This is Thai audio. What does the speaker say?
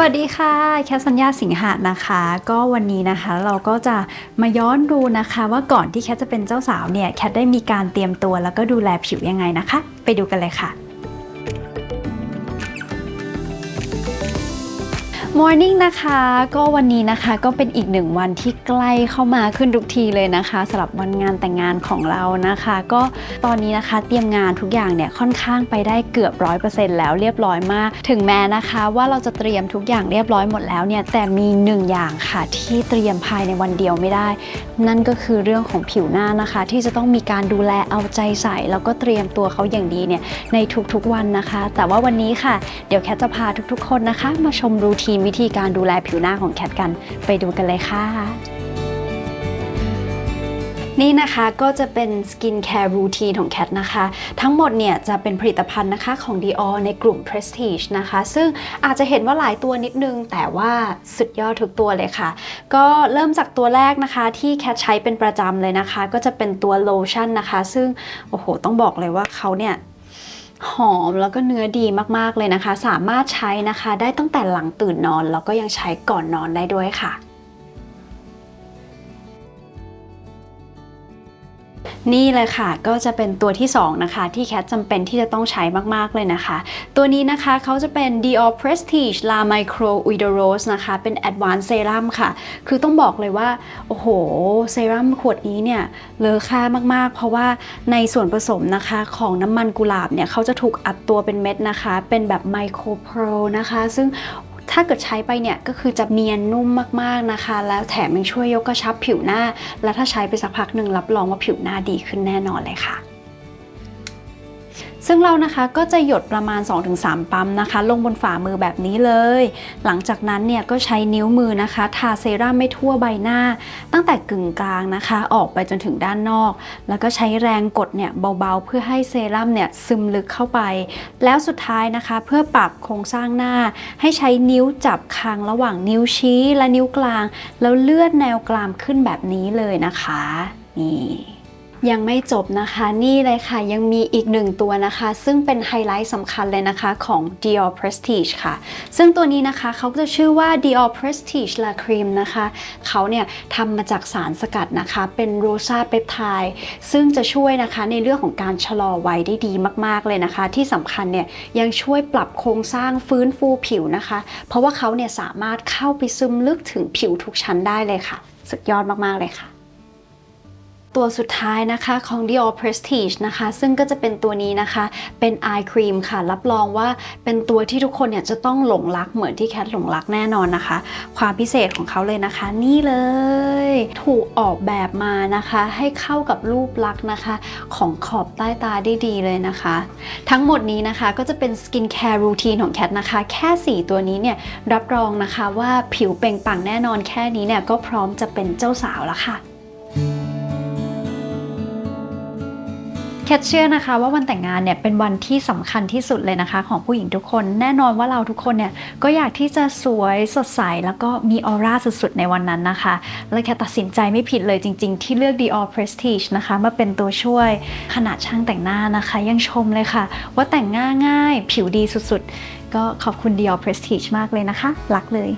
วัสดีค่ะ แคทสัญญาสิงหะนะคะ ก็วันนี้นะคะเราก็จะมาย้อนดูนะคะว่าก่อนที่แคทจะเป็นเจ้าสาวเนี่ยแคทได้มีการเตรียมตัวแล้วก็ดูแลผิวยังไงนะคะ ไปดูกันเลยค่ะ Morning นะคะ ก็วันนี้นะคะก็เป็นอีกหนึ่งวันที่ใกล้เข้ามาขึ้นทุกทีเลยนะคะสำหรับวันงานแต่งงานของเรานะคะ ก็ตอนนี้นะคะเตรียมงานทุกอย่างเนี่ยค่อนข้างไปได้เกือบร้อยเปอร์เซ็นต์แล้วเรียบร้อยมาก ถึงแม้นะคะว่าเราจะเตรียมทุกอย่างเรียบร้อยหมดแล้วเนี่ยแต่มีหนึ่งอย่างค่ะที่เตรียมภายในวันเดียวไม่ได้ นั่นก็คือเรื่องของผิวหน้านะคะ ที่จะต้องมีการดูแลเอาใจใส่ แล้วก็เตรียมตัวเขาอย่างดีเนี่ยในทุกๆวันนะคะ แต่ว่าวันนี้ค่ะ เดี๋ยวแคทจะพาทุกๆ คนนะคะ มาชมรูทีนวิธีการดูแลผิวหน้าของแคทกัน ไปดูกันเลยค่ะ นี่นะคะก็จะเป็นสกินแคร์รูทีนของแคทนะคะ ทั้งหมดเนี่ยจะเป็นผลิตภัณฑ์นะคะของ Dior ในกลุ่ม Prestige นะคะ ซึ่งอาจจะเห็นว่าหลายตัวนิดนึง แต่ว่าสุดยอดทุกตัวเลยค่ะ ก็เริ่มจากตัวแรกนะคะที่แคทใช้เป็นประจำเลยนะคะ ก็จะเป็นตัวโลชั่นนะคะ ซึ่งโอ้โหต้องบอกเลยว่าเขาเนี่ย หอมแล้วก็เนื้อดีมากๆเลยนะคะ สามารถใช้นะคะได้ตั้งแต่หลังตื่นนอน แล้วก็ยังใช้ก่อนนอนได้ด้วยค่ะ นี่เลยค่ะก็จะเป็นตัวที่ 2 นะคะ ที่แคทจำเป็นที่จะต้องใช้มาก ๆ เลยนะคะ ตัวนี้นะคะเขาจะเป็น Dior Prestige La Micro u i d o Rose นะคะ เป็น Advanced Serum ค่ะ คือต้องบอกเลยว่า โอ้โห เซรั่มขวดนี้เนี่ย เลอค่ามาก ๆ เพราะว่าในส่วนผสมนะคะของน้ำมันกุหลาบเนี่ยเขาจะถูกอัดตัวเป็นเม็ดนะคะ เป็นแบบ Micro Pro นะคะ ซึ่ง ถ้าเกิดใช้ไปเนี่ยก็คือจะเนียนนุ่มมากๆนะคะ แล้วแถมยังช่วยยกกระชับผิวหน้า และถ้าใช้ไปสักพักหนึ่งรับรองว่าผิวหน้าดีขึ้นแน่นอนเลยค่ะ ซึ่งเรานะคะก็จะหยดประมาณ 2-3 ปั๊มนะคะ ลงบนฝ่ามือแบบนี้เลย หลังจากนั้นเนี่ยก็ใช้นิ้วมือนะคะ ทาเซรั่มไม่ทั่วใบหน้า ตั้งแต่กึ่งกลางนะคะ ออกไปจนถึงด้านนอก แล้วก็ใช้แรงกดเนี่ยเบาๆ เพื่อให้เซรั่มเนี่ยซึมลึกเข้าไป แล้วสุดท้ายนะคะ เพื่อปรับโครงสร้างหน้า ให้ใช้นิ้วจับคางระหว่างนิ้วชี้และนิ้วกลาง แล้วเลื่อนแนวกรามขึ้นแบบนี้เลยนะคะนี่ ยังไม่จบนะคะนี่เลยค่ะยังมีอีกหนึ่งตัวนะคะ ซึ่งเป็นไฮไลท์สำคัญเลยนะคะของ Dior Prestige ค่ะ ซึ่งตัวนี้นะคะเขาจะชื่อว่า Dior Prestige La Cream นะคะเขาเนี่ยทำมาจากสารสกัดนะคะ เป็นโรซาเปปไทด์ซึ่งจะช่วยนะคะในเรื่องของการชะลอวัยได้ดีมาก ๆ เลยนะคะ ที่สำคัญเนี่ยยังช่วยปรับโครงสร้างฟื้นฟูผิวนะคะ เพราะว่าเขาเนี่ยสามารถเข้าไปซึมลึกถึงผิวทุกชั้นได้เลยค่ะ สุดยอดมาก ๆ เลยค่ะ ตัวสุดท้ายนะคะของ Dior Prestige นะคะ ซึ่งก็จะเป็นตัวนี้นะคะ เป็น Eye Cream ค่ะ รับรองว่าเป็นตัวที่ทุกคนเนี่ยจะต้องหลงรักเหมือนที่แคทหลงรักแน่นอนนะคะ ความพิเศษของเขาเลยนะคะ นี่เลย ถูกออกแบบมานะคะ ให้เข้ากับรูปลักษณ์นะคะ ของขอบใต้ตาได้ดีเลยนะคะ ทั้งหมดนี้นะคะก็จะเป็นสกินแคร์รูทีนของแคทนะคะ แค่ 4 ตัวนี้เนี่ยรับรองนะคะว่าผิวเปล่งปลั่งแน่นอนแค่นี้เนี่ยก็พร้อมจะเป็นเจ้าสาวแล้วค่ะ คทเชื่อนะคะว่าวันแต่งงานเนี่ยเป็นวันที่สำคัญที่สุดเลยนะคะ ของผู้หญิงทุกคน แน่นอนว่าเราทุกคนเนี่ยก็อยากที่จะสวยสดใส แล้วก็มีออร่าสุดๆ ในวันนั้นนะคะ และแคทตัดสินใจไม่ผิดเลยจริง ๆ ที่เลือก Dior Prestige นะคะมาเป็นตัวช่วยขนาดช่างแต่งหน้านะคะ ยังชมเลยค่ะ ว่าแต่งง่ายง่าย ผิวดีสุดๆ ก็ขอบคุณ Dior Prestige มากเลยนะคะ รักเลย